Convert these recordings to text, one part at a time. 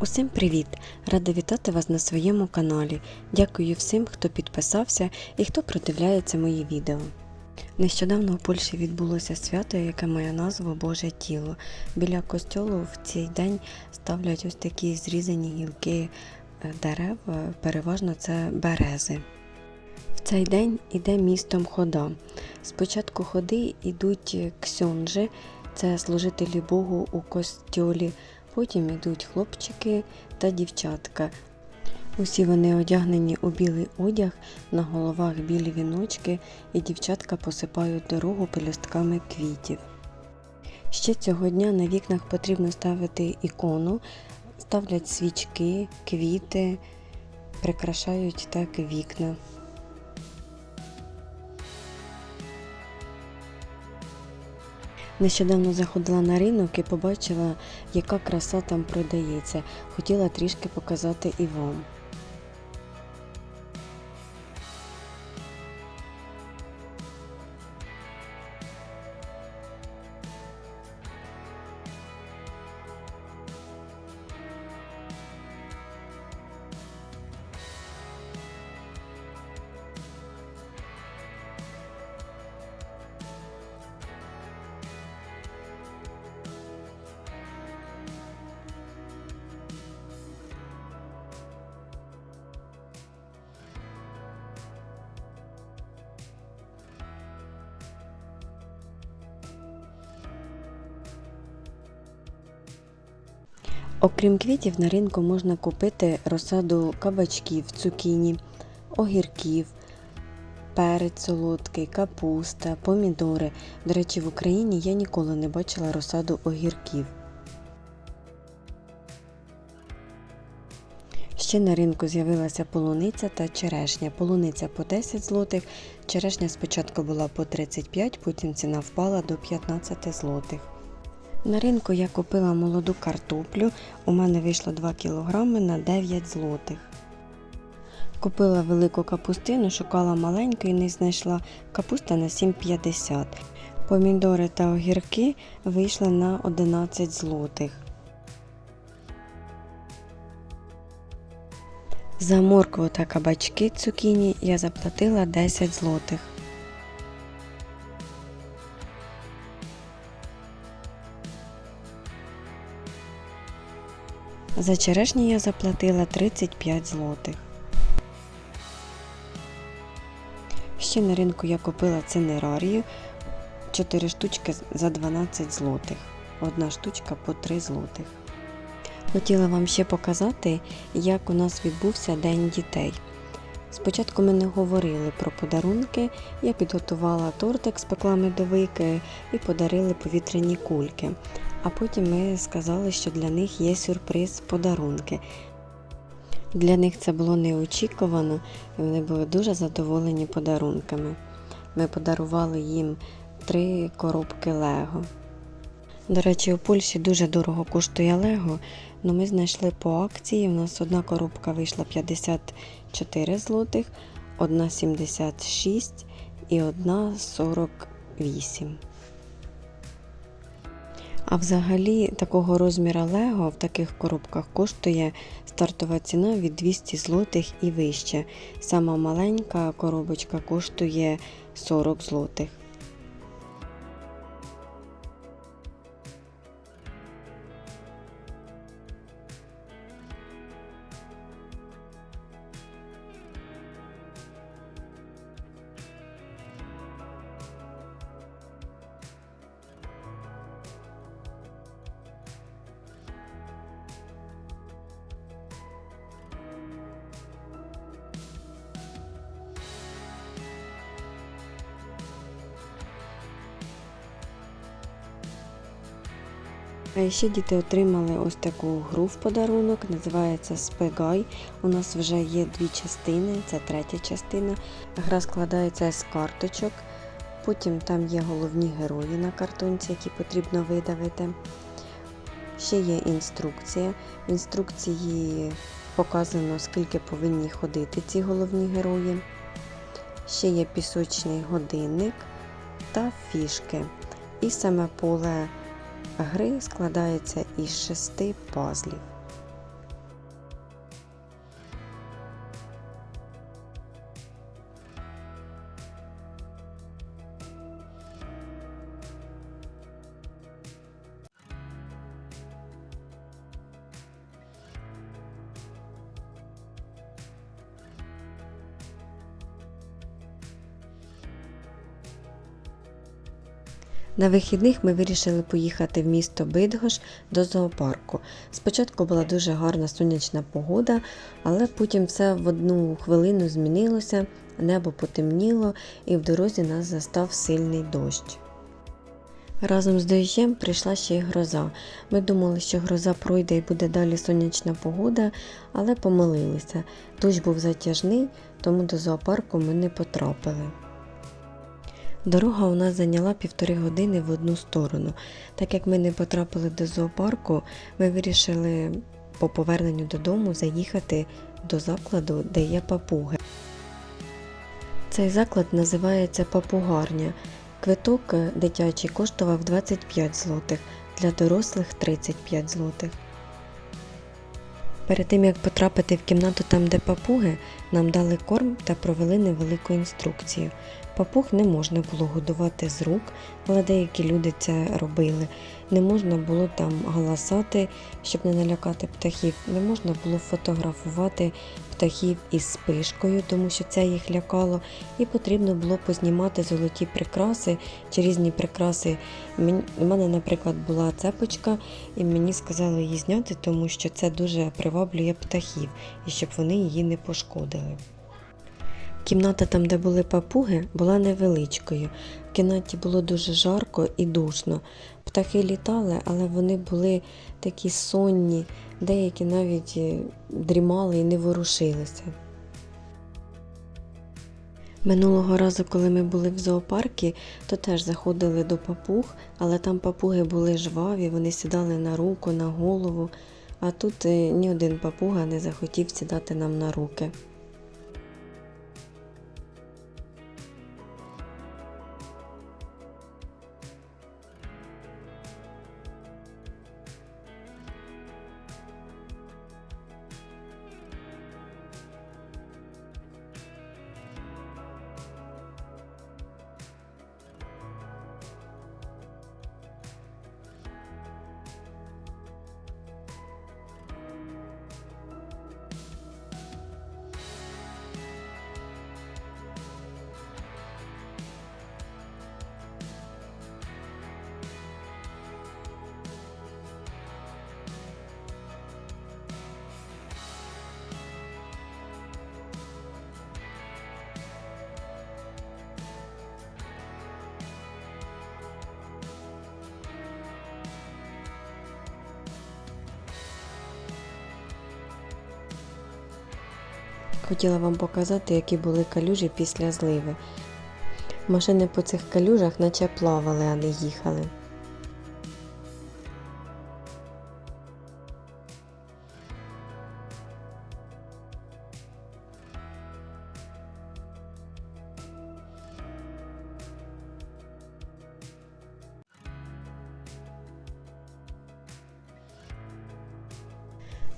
Усім привіт! Рада вітати вас на своєму каналі. Дякую всім, хто підписався і хто продивляється мої відео. Нещодавно у Польщі відбулося свято, яке має назву Боже тіло. Біля костьолу в цей день ставлять ось такі зрізані гілки е, дерев, е, переважно це берези. В цей день іде містом хода. Спочатку ходи йдуть ксьонжи, це служителі Богу у костьолі. Потім йдуть хлопчики та дівчатка. Усі вони одягнені у білий одяг, на головах білі віночки, і дівчатка посипають дорогу пелюстками квітів. Ще цього дня на вікнах потрібно ставити ікону, ставлять свічки, квіти, прикрашають так вікна. Нещодавно заходила на ринок і побачила, яка краса там продається. Хотіла трішки показати і вам. Окрім квітів, на ринку можна купити розсаду кабачків, цукіні, огірків, перець солодкий, капуста, помідори. До речі, в Україні я ніколи не бачила розсаду огірків. Ще на ринку з'явилася полуниця та черешня. Полуниця по 10 злотих, черешня спочатку була по 35, потім ціна впала до 15 злотих. На ринку я купила молоду картоплю. У мене вийшло 2 кг на 9 злотих. Купила велику капустину, шукала маленьку і не знайшла капуста на 7,50. Помідори та огірки вийшли на 11 злотих. За моркву та кабачки цукіні я заплатила 10 злотих. За черешні я заплатила 35 злотих. Ще на ринку я купила цинерарію 4 штучки за 12 злотих. Одна штучка по 3 злотих. Хотіла вам ще показати, як у нас відбувся День дітей. Спочатку ми не говорили про подарунки, я підготувала тортик, спекла медовики і подарили повітряні кульки. А потім ми сказали, що для них є сюрприз подарунки. Для них це було неочікувано, і вони були дуже задоволені подарунками. Ми подарували їм три коробки Лего. До речі, у Польщі дуже дорого коштує Лего, але ми знайшли по акції. У нас одна коробка вийшла 54 злотих, одна 76 і одна 48. А взагалі такого розміра Лего в таких коробках коштує стартова ціна від 200 злотих і вище. Сама маленька коробочка коштує 40 злотих. А ще діти отримали ось таку гру в подарунок, називається Спегай. У нас вже є дві частини, це третя частина. Гра складається з карточок, потім там є головні герої на картонці, які потрібно видавити. Ще є інструкція. В інструкції показано, скільки повинні ходити ці головні герої. Ще є пісочний годинник та фішки. І саме поле гри складається із шести пазлів. На вихідних ми вирішили поїхати в місто Бидгош до зоопарку. Спочатку була дуже гарна сонячна погода, але потім все в одну хвилину змінилося, небо потемніло і в дорозі нас застав сильний дощ. Разом з дощем прийшла ще й гроза. Ми думали, що гроза пройде і буде далі сонячна погода, але помилилися. Дощ був затяжний, тому до зоопарку ми не потрапили. Дорога у нас зайняла півтори години в одну сторону. Так як ми не потрапили до зоопарку, ми вирішили по поверненню додому заїхати до закладу, де є папуги. Цей заклад називається Папугарня. Квиток е, дитячий коштував 25 злотих, для дорослих 35 злотих. Перед тим як потрапити в кімнату там, де папуги, нам дали корм та провели невелику інструкцію. Папуг не можна було годувати з рук, але деякі люди це робили. Не можна було там галасати, щоб не налякати птахів. Не можна було фотографувати птахів із спишкою, тому що це їх лякало. І потрібно було познімати золоті прикраси чи різні прикраси. У мене, наприклад, була цепочка, і мені сказали її зняти, тому що це дуже приваблює птахів і щоб вони її не пошкодили. Кімната там, де були папуги, була невеличкою. В кімнаті було дуже жарко і душно. Птахи літали, але вони були такі сонні, деякі навіть е, дрімали і не ворушилися. Минулого разу, коли ми були в зоопаркі, то теж заходили до папуг, але там папуги були жваві, вони сідали на руку, на голову, а тут е, ні один папуга не захотів сідати нам на руки. Хотіла вам показати, які були калюжі після зливи. Машини по цих калюжах наче плавали, а не їхали.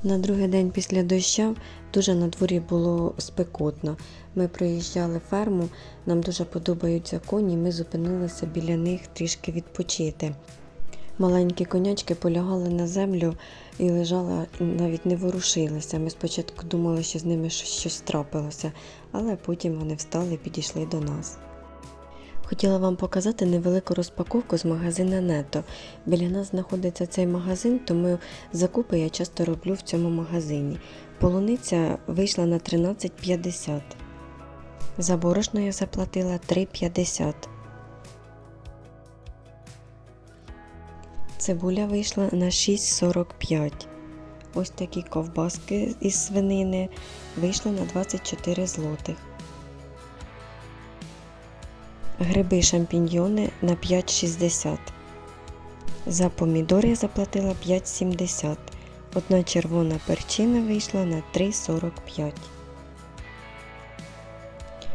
На другий день після доща дуже на дворі було спекотно. Ми проїжджали ферму, нам дуже подобаються коні, ми зупинилися біля них трішки відпочити. Маленькі конячки полягали на землю і лежали, навіть не ворушилися. Ми спочатку думали, що з ними щось, трапилося, але потім вони встали і підійшли до нас. Хотіла вам показати невелику розпаковку з магазина Нето. Біля нас знаходиться цей магазин, тому закупи я часто роблю в цьому магазині. Полуниця вийшла на 13,50. За борошно я заплатила 3,50. Цибуля вийшла на 6,45. Ось такі ковбаски із свинини вийшли на 24 злотих. Гриби шампіньйони на 5,60. За помідори я заплатила 5,70. Одна червона перчина вийшла на 3,45.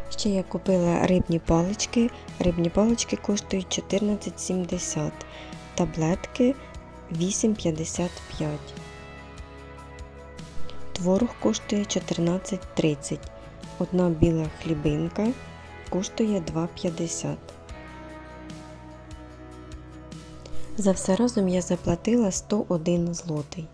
Ще я купила рибні палички. Рибні палички коштують 14,70. Таблетки 8,55. Творог коштує 14,30. Одна біла хлібинка коштує 2,50. За все разом я заплатила 101 злотий.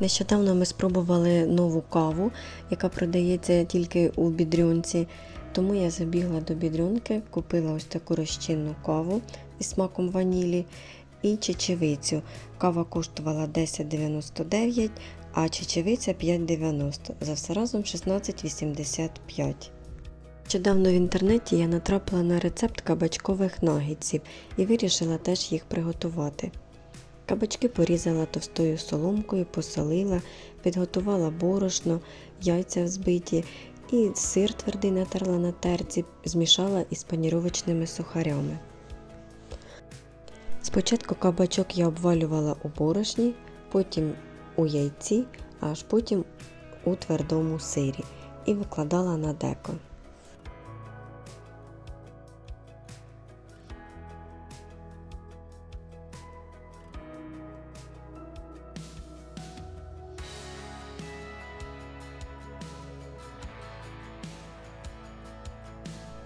Нещодавно ми спробували нову каву, яка продається тільки у бідрюнці. Тому я забігла до бідрюнки, купила ось таку розчинну каву. із смаком ванілі і чечевицю. Кава коштувала 10,99, а чечевиця 5,90. За все разом 16,85. Нещодавно в інтернеті я натрапила на рецепт кабачкових нагідців і вирішила теж їх приготувати. Кабачки порізала товстою соломкою, посолила, підготувала борошно, яйця взбиті і сир твердий натерла на терці, змішала із паніровочними сухарями. Спочатку кабачок я обвалювала у борошні, потім у яйці, аж потім у твердому сирі і викладала на деко.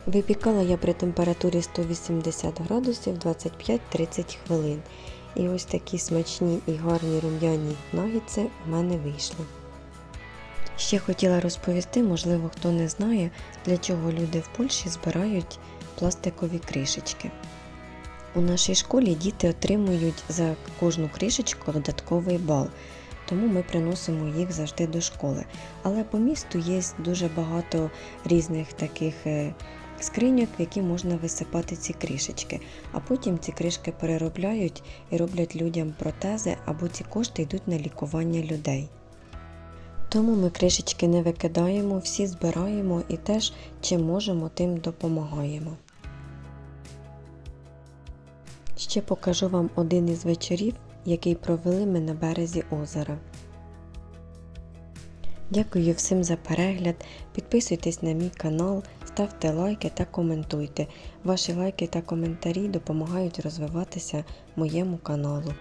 Випікала я при температурі 180 градусів 25-30 хвилин. І ось такі смачні і гарні рум'яні нагідці в мене вийшли. Ще хотіла розповісти, можливо, хто не знає, для чого люди в Польщі збирають пластикові кришечки. У нашій школі діти отримують за кожну кришечку додатковий бал, тому ми приносимо їх завжди до школи. Але по місту є дуже багато різних таких е, скриньок, в які можна висипати ці кришечки, а потім ці кришки переробляють і роблять людям протези, або ці кошти йдуть на лікування людей. Тому ми кришечки не викидаємо, всі збираємо і теж чим можемо, тим допомагаємо. Ще покажу вам один із вечорів, який провели ми на березі озера. Дякую всім за перегляд. Підписуйтесь на мій канал, ставте лайки та коментуйте. Ваші лайки та коментарі допомагають розвиватися моєму каналу.